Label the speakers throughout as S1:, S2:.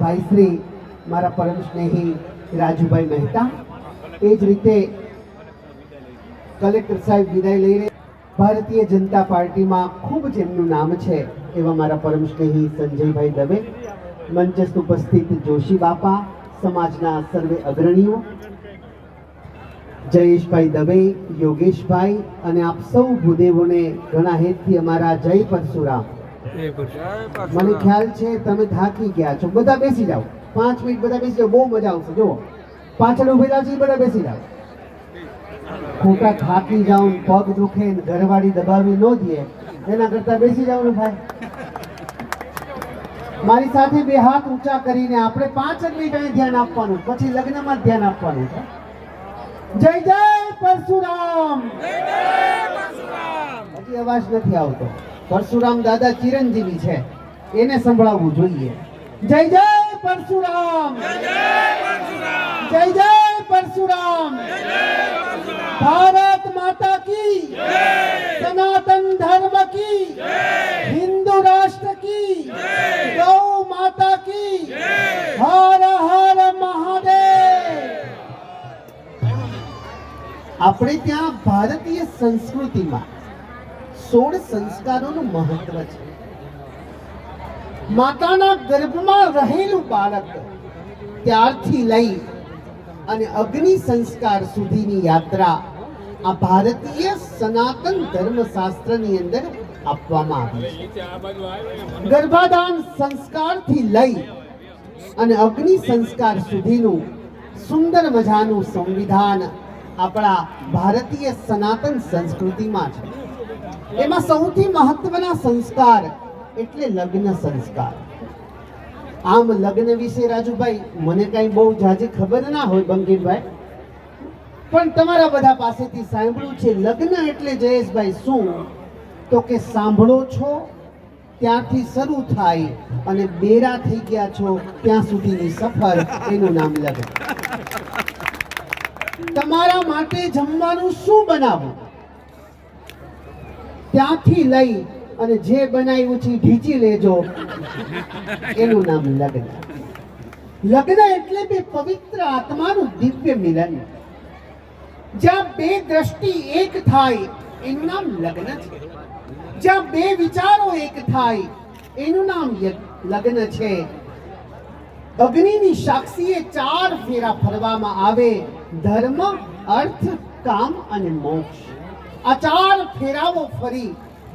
S1: ભાઈશ્રી મારા પરમ સ્નેહી રાજુભાઈ મહેતા. એ જ રીતે કલેક્ટર સાહેબ વિદાય લઈને ભારતીય જનતા પાર્ટીમાં ખૂબ જ એમનું નામ છે એવા મારા પરમ સ્નેહી સંજયભાઈ દવે. મંચસ્થ ઉપસ્થિત જોશી બાપા, સમાજના સર્વે અગ્રણીઓ, જયેશભાઈ દવે, યોગેશભાઈ અને આપ સૌ ભૂદેવોને ઘણા હેતથી અમારા જય પરશુરામ. મને ખ્યાલ છે તમે થાકી ગયા છો. બધા બેસી જાઓ. પાંચ મિનિટ બધા બેસી જાઓ. બહુ મજા આવશે. જુઓ. પાછળ ઉભેલા છે બધા બેસી જાઓ. ખોટા થાકી જાઓ પગ દુખે ઘરવાળી દબાવી ન દે. એના કરતા બેસી જાઓ ને ભાઈ. મારી સાથે બે હાથ ઊંચા કરીને આપણે પાંચ જ મિનિટ અહીં ધ્યાન આપવાનું. પછી લગ્નમાં ધ્યાન આપવાનું છે. જય જય પરશુરામ. હજી અવાજ નથી આવતો. પરશુરામ દાદા ચિરંજીવી છે. એને સંભળાવવું જોઈએ. જય જય પરશુરામ. જય જય પરશુરામ. ભારત માતા કી. સનાતન ધર્મ કી. હિન્દુ રાષ્ટ્ર કી. ગૌ માતા કી. હર હર મહાદેવ. આપણે ત્યાં ભારતીય સંસ્કૃતિમાં સોળ સંસ્કારોનું મહત્વ છે. માતાના ગર્ભમાં રહેલું બાળક ત્યારથી લઈ અને અગ્નિ સંસ્કાર સુધીની યાત્રા આ ભારતીય સનાતન ધર્મશાસ્ત્રની અંદર આપવામાં આવી છે. ગર્ભાધાન સંસ્કારથી લઈ અને અગ્નિ સંસ્કાર સુધીનું સુંદર મજાનું સંવિધાન આપણા ભારતીય સનાતન સંસ્કૃતિમાં છે. એમાં સૌથી મહત્વના સંસ્કાર એટલે લગ્ન સંસ્કાર. આમ લગ્ન વિશે રાજુભાઈ, મને કઈ બહુ જાજી ખબર ના હોય બંકીમભાઈ પણ તમારા બધા પાસેથી સાંભળ્યું છે, લગ્ન એટલે જયેશભાઈ શું? તો કે સાંભળો છો, ત્યાંથી શરૂ થાય અને બેરા થઈ ગયા છો, ત્યાં સુધીની સફર, એનું નામ લગ્ન. તમારા માટે જમવાનું શું બનાવવું? ત્યાંથી લઈ અને જે બનાવ્યું છે ઢીચી લેજો. એનું નામ લગ્ન. લગ્ન એટલે બે પવિત્ર આત્માનું દિવ્ય મિલન. જ્યાં બે દ્રષ્ટિ એક થાય, એનું નામ લગ્ન છે. જ્યાં બે વિચારો એક થાય, એનું નામ લગ્ન છે. અગ્નિની સાક્ષીએ ચાર ફેરા ફરવામાં આવે, ધર્મ, અર્થ, કામ અને મોક્ષ. આ ફેરાવો ફરી.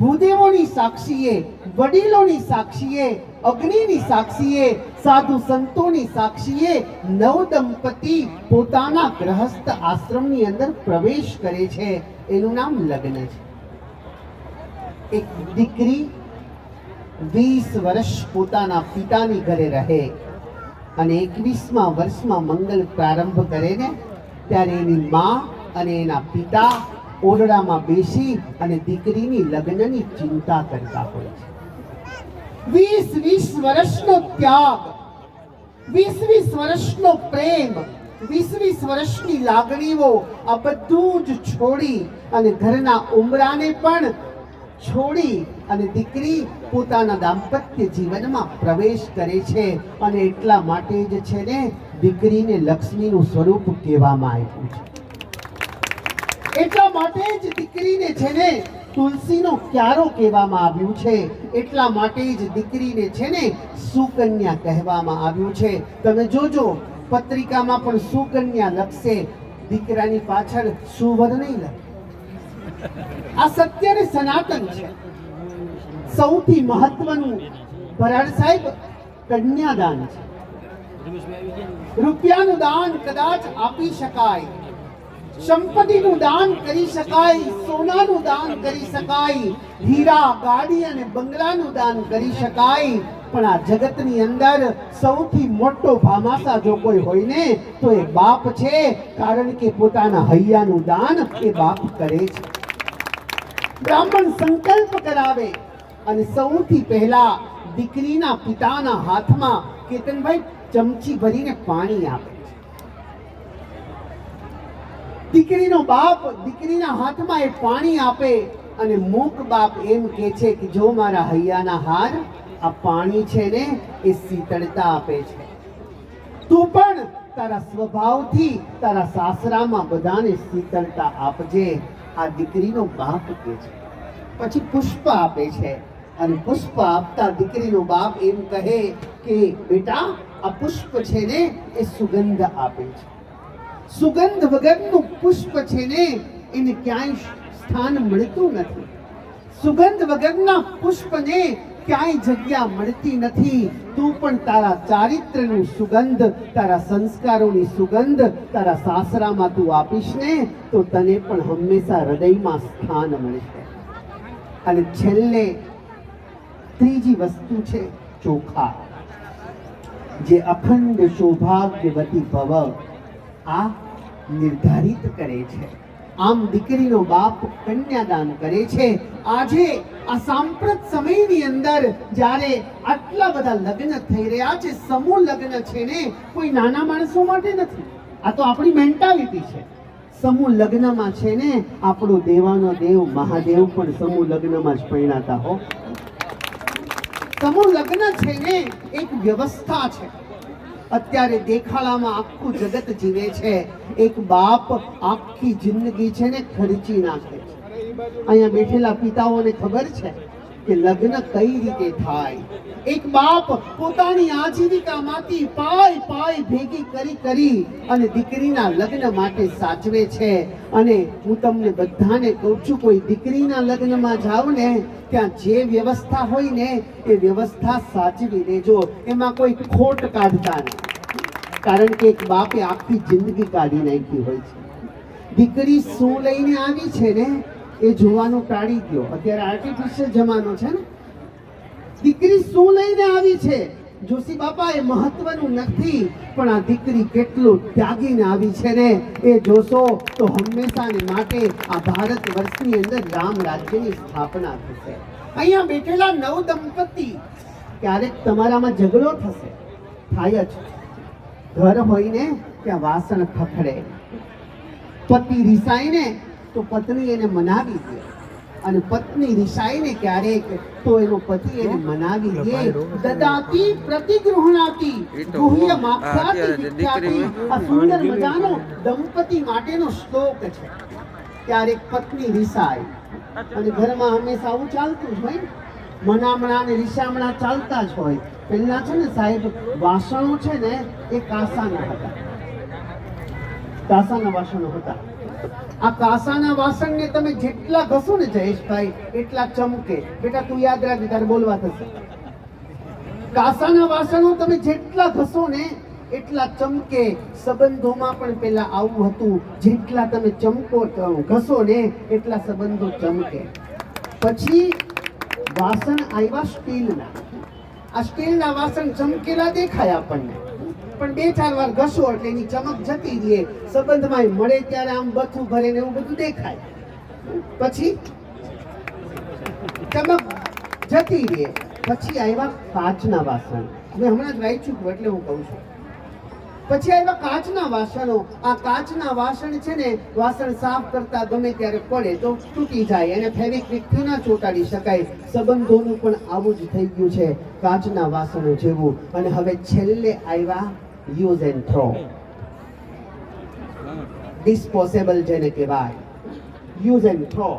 S1: ભૂદેવોની સાક્ષીએ, વડીલોની સાક્ષીએ, અગ્નિની સાક્ષીએ, સાધુ સંતોની સાક્ષીએ નવ દંપતી પોતાના ગ્રહસ્થ આશ્રમની અંદર પ્રવેશ કરે છે. એનું નામ લગ્ન છે. એક દીકરી વીસ વર્ષ પોતાના પિતાની ઘરે રહે અને એકવીસમા વર્ષમાં મંગલ પ્રારંભ કરે ને, ત્યારે એની મા અને એના પિતા ઓરડામાં બેસી અને દીકરીની લગ્નની ચિંતા કરતા હોય છે. વીસ વીસ વર્ષનો ત્યાગ, વીસ વીસ વર્ષનો પ્રેમ, વીસ વીસ વર્ષની લાગણીઓ આ બધું જ છોડી અને ઘરના ઉમરાને પણ છોડી અને દીકરી પોતાના દાંપત્ય જીવનમાં પ્રવેશ કરે છે અને એટલા માટે જ છે ને દીકરીને લક્ષ્મીનું સ્વરૂપ કહેવામાં આવ્યું છે. એટલા માટે જ દીકરીને છે ને તુલસીનો ક્યારો કહેવામાં આવ્યું છે. એટલા માટે જ દીકરીને છે ને સુકન્યા કહેવામાં આવ્યું છે. તમે જોજો, પત્રિકામાં પણ સુકન્યા લખશે. દીકરાની પાછળ સુવર નહીં લખે. આ સત્ય ને સનાતન છે. સૌથી મહત્વનું ભરાડ સાહેબ કન્યાદાન છે. રૂપિયાનું દાન કદાચ આપી શકાય. સંપત્તિનું દાન કરી શકાય, સોનાનું દાન કરી શકાય, હીરા, ગાડી અને બંગલાનું દાન કરી શકાય. પણ આ જગતની અંદર સૌથી મોટો ભામાસા જો કોઈ હોય ને, તો એ બાપ છે. કારણ કે પોતાના હૈયાનું દાન એ બાપ કરે છે. બ્રાહ્મણ સંકલ્પ કરાવે. અને સૌથી પહેલા દીકરીના પિતાના હાથમાં કેતનભાઈ ચમચી ભરીને પાણી આપે છે દીકરીનો બાપ દીકરીના હાથમાં એ પાણી આપે અને મૂક બાપ એમ કે છે કે જો મારા હૈયાના હાર આ પાણી છે ને એ શીતળતા આપે છે. તું પણ તારા સ્વભાવથી તારા સાસરામાં બધાને શીતળતા આપજે, આ દીકરીનો બાપ કે છે. પછી પુષ્પ આપે છે અને પુષ્પ આપતા દીકરીનો બાપ એમ કહે કે બેટા, આ પુષ્પ છે ને એ સુગંધ આપે છે. સુગંધ વગરનું પુષ્પ છે ને, એને ક્યાંય સ્થાન મળતું નથી. સુગંધ વગરના પુષ્પને ક્યાંય જગ્યા મળતી નથી. તું પણ તારા ચારિત્રનું સુગંધ, તારા સંસ્કારોની સુગંધ, તારા સાસરામાં તું આપીશ ને, તો તને પણ હંમેશા હૃદયમાં સ્થાન મળશે. અને છેલ્લે ત્રીજી વસ્તુ છે ચોખા. જે અખંડ સૌભાગ્યવતી ભવ આ નિર્ધારિત કરે છે. આમ દીકરીનો બાપ કન્યાદાન કરે છે. આજે આ સાંપ્રત સમયની અંદર જ્યારે આટલા બધા લગ્ન થઈ રહ્યા છે, સમૂહ લગ્ન છે ને, કોઈ નાના માણસો માટે નથી. આ તો આપણી મેન્ટાલિટી છે. સમૂહ લગ્નમાં છે ને, આપણો દેવાનો દેવ મહાદેવ પણ સમૂહ લગ્નમાં જ પરિણાતા હો. સમૂહ લગ્ન છે ને, એક વ્યવસ્થા છે. અત્યારે દેખાડામાં આખું જગત જીવે છે. એક બાપ આખી જિંદગી છે ને ખર્ચી નાખે છે. અહીંયા બેઠેલા પિતાઓને ખબર છે? કે લગ્ન કઈ રીતે થાય? એક બાપ પોતાની આજીવિકામાંથી પાય પાય ભેગી કરી કરી અને દીકરીના લગ્ન માટે સાચવે છે. અને હું તમને બધાને કહું છું, કોઈ દીકરીના લગ્નમાં જાઓ ને, ત્યાં જે વ્યવસ્થા હોય ને, એ વ્યવસ્થા સાચવી લેજો. એમાં કોઈ ખોટ કાઢતા નહીં. કારણ કે એક બાપે આખી જિંદગી કાઢી નાખી હોય છે. દીકરી શું લઈને આવી છે ને? એ જોવાનું ટાળી ગયો. અત્યારે આર્ટિફિશિયલ જમાનો છે ને? દીકરી શું લઈને આવી છે? જોશી બાપા એ મહત્વનું નથી, પણ આ દીકરી કેટલું ત્યાગીને આવી છે ને? એ જોશો તો હંમેશાને માટે આ ભારત વર્ષની અંદર રામ રાજ્યની સ્થાપના થશે. અહીંયા બેઠેલા નવ દંપતી, ક્યારેક તમારામાં ઝઘડો થશે. થાય જ. ઘર હોય ને ત્યાં વાસણ ખખડે. પતિ રિસાઈને તો પત્ની એને મનાવી દે. અને પત્ની રિસાઈને ક્યારેક તો એનો પતિ એને મનાવી દે. દદાતી
S2: પ્રતિગ્રહણાતી
S1: ગુહ્ય માક્ષાતી વિખ્યાતિ. આ સુંદર મજાનો દંપતી માટેનો શ્લોક છે. ક્યારેક પત્ની રિસાય. અને ઘરમાં હંમેશા આવું ચાલતું જ હોય ને. મનામણા ને રિસામણા ચાલતા જ હોય. પહેલા છે ને સાહેબ વાસણો છે ને એ કાસાના હતા. કાસાના વાસણો હતા. આ કાસાના વાસણને તમે જેટલા ઘસો ને જયેશભાઈ, એટલા ચમકે. બેટા, તું યાદ રાખજે, તારે બોલવા થશે. કાસાના વાસણો તમે જેટલા ઘસો ને એટલા ચમકે. સંબંધોમાં પણ પેલા આવું હતું, જેટલા તમે ચમકો ઘસો ને, એટલા સંબંધો ચમકે. પછી વાસણ આવ્યા સ્ટીલના. આ સ્ટીલના વાસણ ચમકેલા દેખાય આપણને. પણ બે ચાર વાર ઘસો એટલે એની ચમક જતી રહે. સંબંધમાં મળે ત્યારે આમ બથું ભરે ને એવું બધું દેખાય. પછી? ચમક જતી રહે. પછી આવ્યા કાચના વાસણ. મેં હમણાં જ વાંચ્યું ચૂક્યું એટલે હું કહું છું. પછી આવ્યા કાચના વાસણો. આ કાચના વાસણ છે ને, વાસણ સાફ કરતા ગમે ત્યારે પડે તો તૂટી જાય. એને ફેવિક્વિકથી ના ચોંટાડી શકાય. સંબંધોનું પણ આવું જ થઈ ગયું છે. કાચના વાસણો જેવું. અને હવે છેલ્લે આવ્યા યુઝ એન્ડ થ્રો ડિસ્પોઝેબલ જેને કહેવાય. યુઝ એન્ડ થ્રો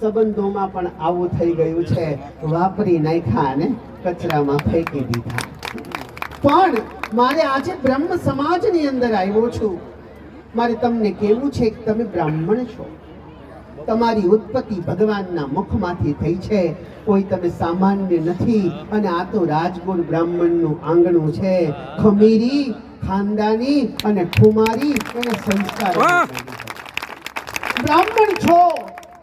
S1: સંબંધોમાં પણ આવું થઈ ગયું છે. વાપરી નાખ્યા અને કચરામાં ફેંકી દીધા. પણ મારે આજે બ્રહ્મ સમાજની અંદર આવ્યો છું. મારે તમને કેવું છે કે તમે બ્રાહ્મણ છો. તમારી ઉત્પત્તિ ભગવાનના મુખમાંથી થઈ છે. કોઈ તમે સામાન્ય નથી અને આ તો રાજગુણ બ્રાહ્મણનું આંગણું છે. ખમીરી ખાનદાની અને ખુમારી એને સંસ્કાર બ્રાહ્મણ છો.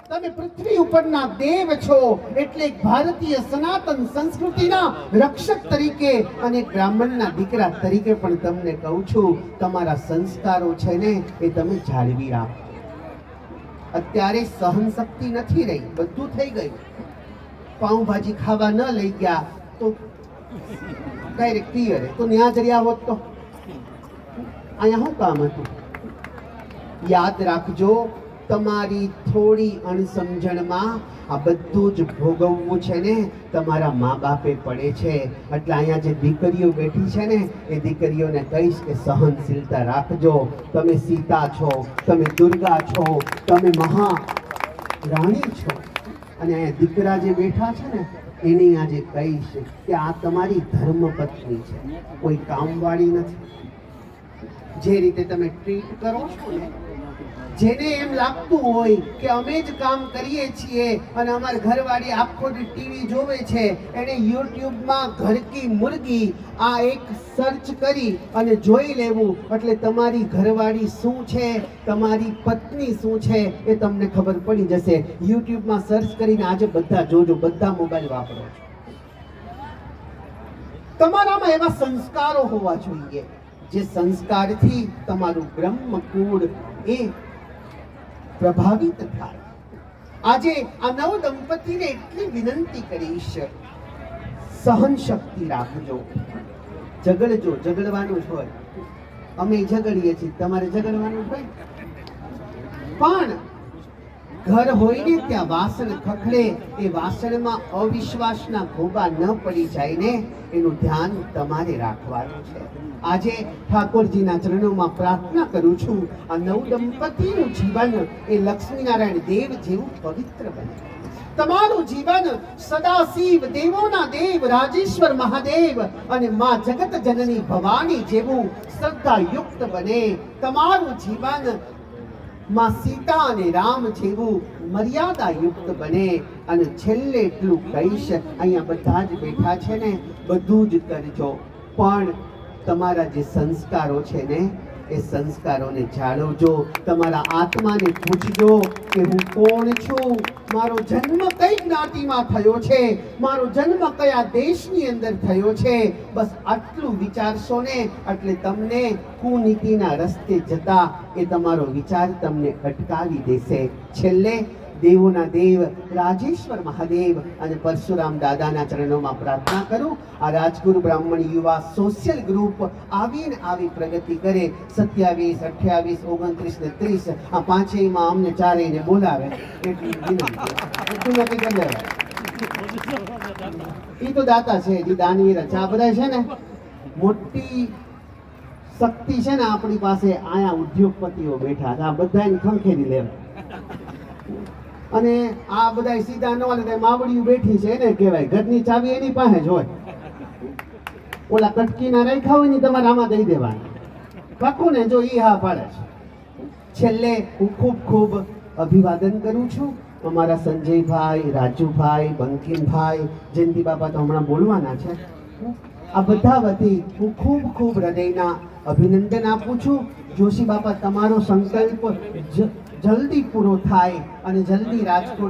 S1: તમે પૃથ્વી ઉપરના દેવ છો. એટલે ભારતીય સનાતન સંસ્કૃતિના રક્ષક તરીકે અને બ્રાહ્મણના દીકરા તરીકે પણ તમને કહું છું તમારા સંસ્કારો છે ને એ તમે જાળવી રાખો અત્યારે સહન શક્તિ નથી રહી, બધું થઈ ગયું. પાઉંભાજી ખાવા ન લઈ ગયા તો ડાયરેક્ટ ક્લિયર તો ન્યા જ હોત તો. અહીંયા શું કામ હતું? યાદ રાખજો તમારી થોડી અણસમજણમાં આ બધું જ ભોગવવું છે ને, તમારા મા બાપે પડે છે. એટલે અહીંયા જે દીકરીઓ બેઠી છે ને, એ દીકરીઓને કહીશ કે સહનશીલતા રાખજો. તમે સીતા છો, તમે દુર્ગા છો, તમે મહા રાણી છો. અને અહીંયા દીકરા જે બેઠા છે ને, એને આજે કહીશ કે આ તમારી ધર્મપત્ની છે. કોઈ કામવાળી નથી. જે રીતે તમે ટ્રીટ કરો છો ને જેને એમ લાગતું હોય કે અમે જ કામ કરીએ છીએ અને અમારી ઘરવાળી આખો ટીવી જોવે છે એને યુટ્યુબમાં ઘર કી મુર્ગી આ એક સર્ચ કરી અને જોઈ લેવું. એટલે તમારી ઘરવાળી શું છે? તમારી પત્ની શું છે? એ તમને ખબર પડી જશે. યુટ્યુબમાં સર્ચ કરીને આજે બધા જોજો, બધા મોબાઈલ વાપરો તમારામાં એવા સંસ્કારો હોવા જોઈએ. જે સંસ્કારથી તમારું બ્રહ્મકુળ એ પ્રભાવિત થાય. આજે આ નવ દંપતીને એટલી વિનંતી કરીશ સહન શક્તિ રાખજો. ઝઘડજો, ઝઘડવાનું જ હોય. અમે ઝઘડીએ છીએ, તમારે ઝઘડવાનું હોય. પણ ઘર હોય ને ત્યાં વાસણ ખખડે, એ વાસણમાં અવિશ્વાસના ભોગા ન પડી જાય ને, એનું ધ્યાન તમારે રાખવાનું છે. આજે ઠાકોરજીના ચરણોમાં પ્રાર્થના કરું છું, આ નવ દંપતીનું જીવન એ લક્ષ્મીનારાયણ દેવ જેવું પવિત્ર બને. તમારું જીવન સદાશિવ દેવોના દેવ, રાજેશ્વર મહાદેવ અને માં જગત જનની ભવાની જેવું શ્રદ્ધાયુક્ત બને. તમારું જીવન માં સીતા અને રામ જેવું મર્યાદાયુક્ત બને અને છેલ્લે એટલું કહીશ અહીંયા બધા જ બેઠા છે ને, બધું જ કરજો. પણ તમારા જે સંસ્કારો છે ને એ સંસ્કારોને જાળવજો, તમારા આત્માને પૂછજો કે હું કોણ છું? મારો જન્મ કઈ જ્ઞાતિમાં થયો છે? મારો જન્મ કયા દેશની અંદર થયો છે? બસ આટલું વિચારશો ને એટલે તમને કુનીતિના રસ્તે જતા એ તમારો વિચાર તમને અટકાવી દેશે. છેલ્લે દેવોના દેવ, રાજેશ્વર મહાદેવ અને પરશુરામ દાદાના ચરણોમાં પ્રાર્થના કરું. આ રાજગુરુ બ્રાહ્મણ યુવા સોશિયલ ગ્રુપ આવીને આવી પ્રગતિ કરે. સત્યાવીસ, અઠ્યાવીસ, ઓગણત્રીસ ને ત્રીસ આ પાંચેયમાં અમને ચારેયને બોલાવે. એટલી એ તો દાતા છે જે દાનવીર આ બધા છે ને. મોટી શક્તિ છે ને આપણી પાસે. આયા ઉદ્યોગપતિઓ બેઠા આ બધાને ખંખેરી લેવાય અને આ બધા સીધા ન હાલે માવડિયું બેઠી છે એને કહેવાય. ઘરની ચાવી એની પાસે જ હોય. ઓલા કટકીના રાખ્યા હોય ને તમારે આમાં દઈ દેવાના. પાકું ને જો ઈ હા પાડે છે. છેલ્લે હું ખૂબ ખૂબ અભિવાદન કરું છું. અમારા સંજયભાઈ, રાજુભાઈ બંકિમભાઈ જયંતિ બાપા તો હમણાં બોલવાના છે. આ બધા વતી હું ખૂબ ખૂબ હૃદયના અભિનંદન આપું છું. જોશી બાપા, તમારો સંકલ્પ જલ્દી પૂરો થાય અને જલ્દી રાજકોટ